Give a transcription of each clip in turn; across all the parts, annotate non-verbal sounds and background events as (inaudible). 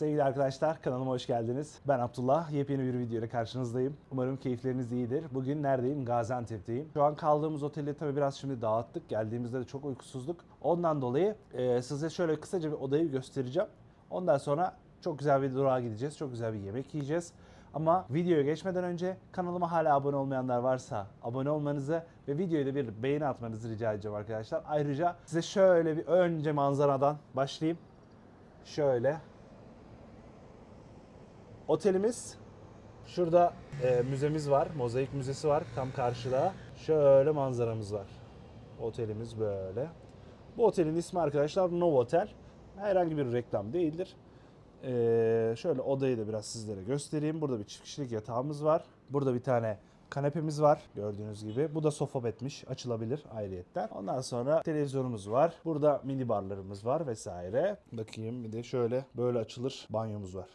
Sevgili arkadaşlar kanalıma hoş geldiniz. Ben Abdullah. Yepyeni bir video ile karşınızdayım. Umarım keyifleriniz iyidir. Bugün neredeyim? Gaziantep'teyim. Şu an kaldığımız oteli tabii biraz şimdi dağıttık. Geldiğimizde de çok uykusuzduk. Ondan dolayı e, size şöyle kısaca bir odayı göstereceğim. Ondan sonra çok güzel bir durağa gideceğiz. Çok güzel bir yemek yiyeceğiz. Ama videoya geçmeden önce kanalıma hala abone olmayanlar varsa abone olmanızı ve videoya da bir beğeni atmanızı rica edeceğim arkadaşlar. Ayrıca size şöyle bir önce manzaradan başlayayım. Şöyle Otelimiz şurada e, müzemiz var. Mozaik Müzesi var tam karşıda. Şöyle manzaramız var. Otelimiz böyle. Bu otelin ismi arkadaşlar Novotel. Herhangi bir reklam değildir. Ee, şöyle odayı da biraz sizlere göstereyim. Burada bir çift kişilik yatağımız var. Burada bir tane kanepemiz var gördüğünüz gibi. Bu da sofa betmiş açılabilir ayrıyetten. Ondan sonra televizyonumuz var. Burada mini barlarımız var vesaire. Bakayım bir de şöyle böyle açılır banyomuz var.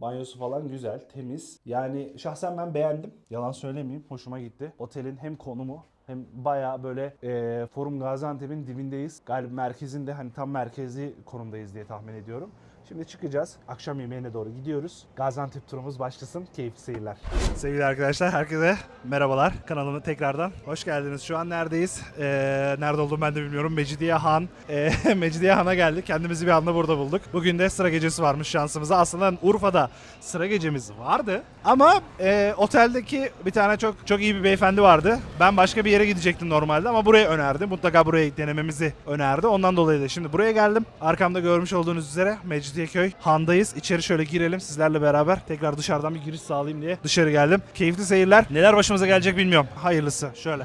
Banyosu falan güzel, temiz. Yani şahsen ben beğendim. Yalan söylemeyeyim. Hoşuma gitti. Otelin hem konumu hem bayağı böyle e, Forum Gaziantep'in dibindeyiz. Galiba merkezinde hani tam merkezi konumdayız diye tahmin ediyorum. Şimdi çıkacağız. Akşam yemeğine doğru gidiyoruz. Gaziantep turumuz başlasın. Keyifli seyirler. Sevgili arkadaşlar herkese merhabalar. Kanalıma tekrardan hoş geldiniz. Şu an neredeyiz? Ee, nerede olduğumu ben de bilmiyorum. Mecidiye Han. Ee, (laughs) Mecidiye Han'a geldik. Kendimizi bir anda burada bulduk. Bugün de sıra gecesi varmış şansımıza. Aslında Urfa'da sıra gecemiz vardı. Ama e, oteldeki bir tane çok çok iyi bir beyefendi vardı. Ben başka bir yere gidecektim normalde ama buraya önerdi. Mutlaka buraya denememizi önerdi. Ondan dolayı da şimdi buraya geldim. Arkamda görmüş olduğunuz üzere Mecidiyeköy Han'dayız. İçeri şöyle girelim sizlerle beraber. Tekrar dışarıdan bir giriş sağlayayım diye dışarı geldim. Keyifli seyirler. Neler başımıza gelecek bilmiyorum. Hayırlısı. Şöyle.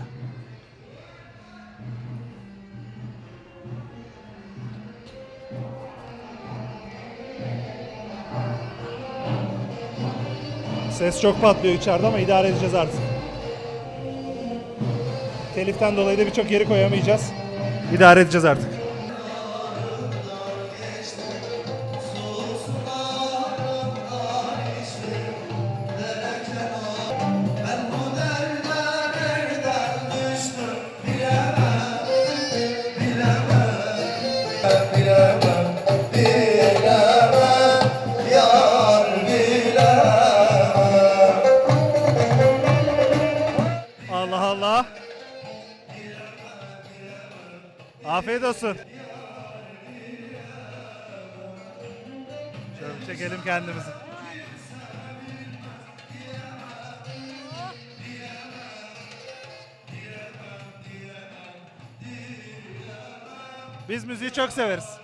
Ses çok patlıyor içeride ama idare edeceğiz artık. Teliften dolayı da birçok yeri koyamayacağız. İdare edeceğiz artık. Afiyet olsun. Şöyle çekelim kendimizi. Biz müziği çok severiz.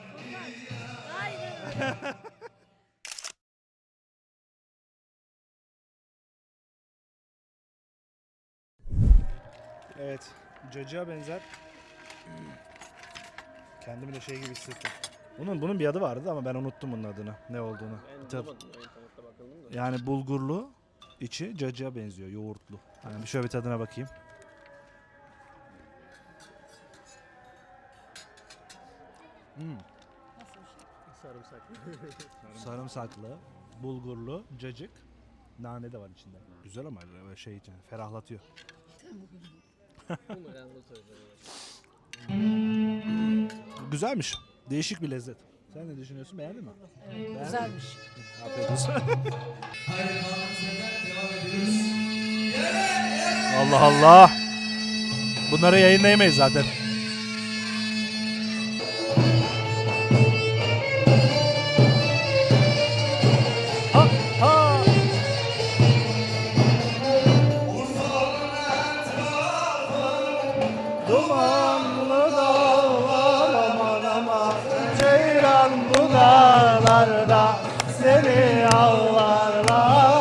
Evet, cacığa benzer. Kendimi de şey gibi hissettim. Bunun bunun bir adı vardı ama ben unuttum bunun adını. Ne olduğunu. Ben Tabii. bulamadım ya internette bakıldım da. Yani bulgurlu, içi cacığa benziyor, yoğurtlu. Yani bir şöyle bir tadına bakayım. Hmm, Sarımsaklı. (laughs) sarımsaklı, bulgurlu, cacık. Nane de var içinde. Güzel ama böyle şey için ferahlatıyor. Umarım bu sözleri. Güzelmiş. Değişik bir lezzet. Sen ne düşünüyorsun? Beğendin mi? Güzelmiş. Afiyet olsun. Allah Allah. Bunları yayınlayamayız zaten. Ha, ha. Dumanlı Ceylan bu dağlarda seni ağlarlar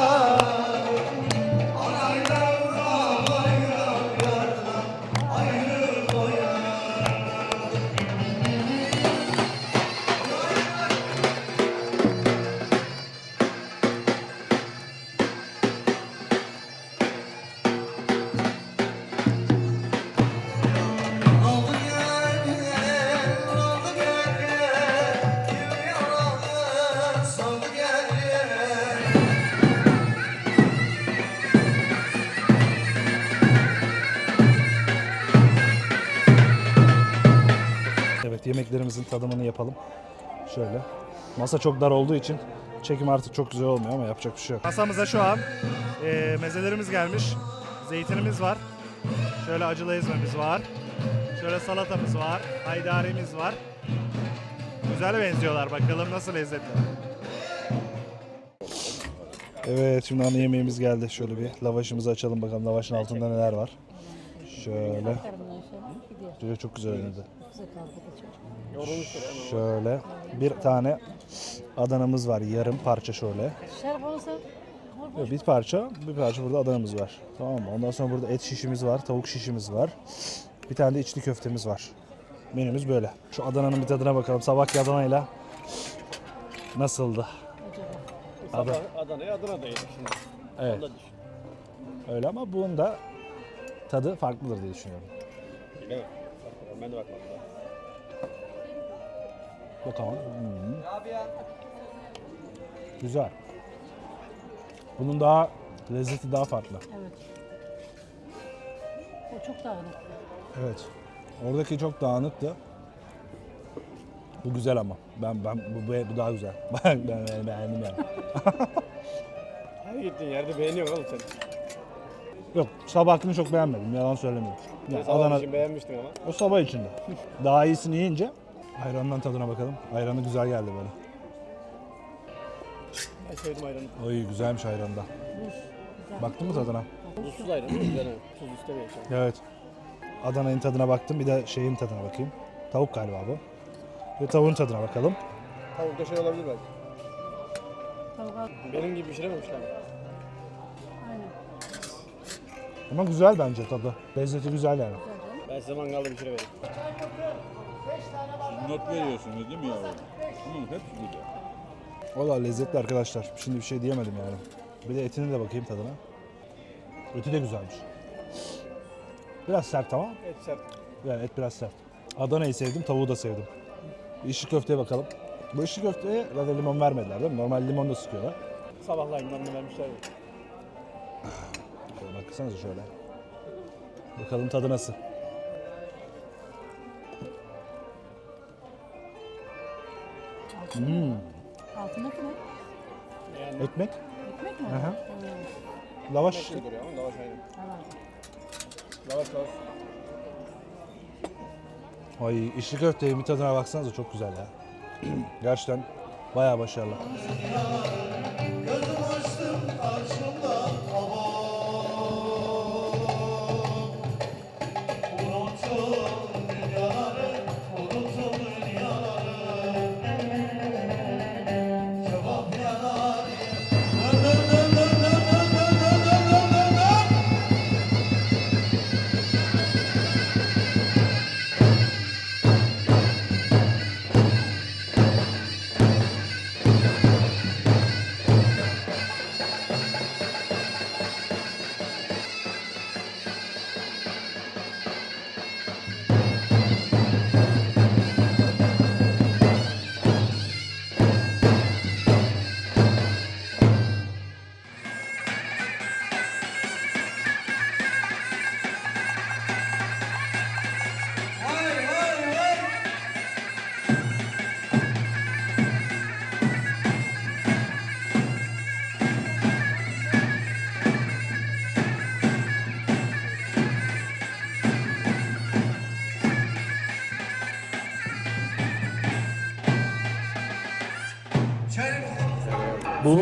Yemeklerimizin tadımını yapalım. Şöyle. Masa çok dar olduğu için çekim artık çok güzel olmuyor ama yapacak bir şey yok. Masamıza şu an e, mezelerimiz gelmiş. Zeytinimiz var. Şöyle acılı ezmemiz var. Şöyle salatamız var. Haydarimiz var. Güzel benziyorlar. Bakalım nasıl lezzetli. Evet şimdi ana yemeğimiz geldi. Şöyle bir lavaşımızı açalım bakalım lavaşın altında neler var. Şöyle. Çocuk çok güzel oynadı. Şöyle bir tane Adana'mız var yarım parça şöyle. Yok, Bir parça, bir parça burada Adana'mız var. Tamam mı? Ondan sonra burada et şişimiz var, tavuk şişimiz var. Bir tane de içli köftemiz var. Menümüz böyle. Şu Adana'nın bir tadına bakalım. Sabahki Adana'yla nasıldı? Sabah Adana'ya Adana'da yedik şimdi. Evet, öyle ama bunun da tadı farklıdır diye düşünüyorum. Bilemem. Ben de bakmadım. daha. Bakalım. Hmm. Güzel. Bunun daha lezzeti daha farklı. evet. O çok dağınık. Evet. Oradaki çok dağınıktı. Bu güzel ama. Ben ben bu, bu, bu daha güzel. Ben (laughs) ben, ben beğendim yani. Her gittiğin yerde beğeniyorsun oğlum sen. Yok sabahkini çok beğenmedim. Yalan söylemeyeyim. Yani Sabah Adana için beğenmiştin ama. o sabah içinde. Daha iyisini yiyince ayrandan tadına bakalım. Ayranı güzel geldi böyle. Ben sevdim ayranı. Oy güzelmiş ayranda. Buz. Güzel. Baktın mı tadına? Tuzsuz ayran değil mi? Güzel ama. Tuz istemiyor. Evet. Adana'nın tadına baktım. Bir de şeyin tadına bakayım. Tavuk galiba bu. Bir tavuğun tadına bakalım. Tavukta şey olabilir belki. Tavuk Benim gibi pişirememişler. Ama güzel bence tadı. Lezzeti güzel yani. Ben size mangalda pişirivereyim. Not veriyorsunuz değil mi yavrum? Bunun hepsi güzel. Valla lezzetli arkadaşlar. Şimdi bir şey diyemedim yani. Bir de etine de bakayım tadına. Eti de güzelmiş. Biraz sert ama. Et sert. Yani et biraz sert. Adana'yı sevdim, tavuğu da sevdim. İşli köfteye bakalım. Bu işli köfteye zaten limon vermediler değil mi? Normal limon da sıkıyorlar. Sabahlayımdan vermişler. Şöyle baksanıza şöyle. Bakalım tadı nasıl? Hmm. Altındaki ne? Yani Ekmek, Ekmek mi? Hı. Hmm. lavaş. ekmek gibi duruyor ama lavaş aynı. Lavaş lavaş. Ay işli köfteyi bir tadına baksanıza çok güzel ya. (clears throat) Gerçekten bayağı başarılı. Bu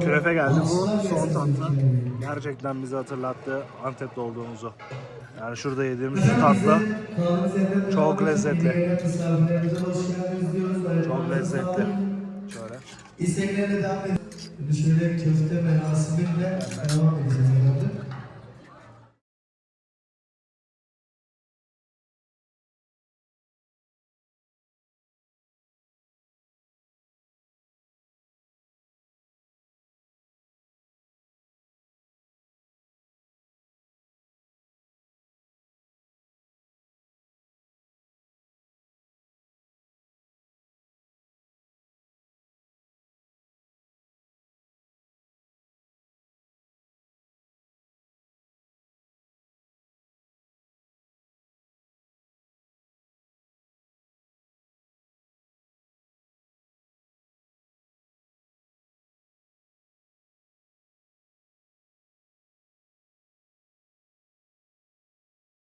künefe geldi. Bu son tatlı. Gerçekten bizi hatırlattı Antep'te olduğumuzu. Yani şurada yediğimiz şu tatlı çok lezzetli. Çok lezzetli. Şöyle. İsteklerine devam edelim. Şöyle köfte merasimiyle devam edeceğiz herhalde.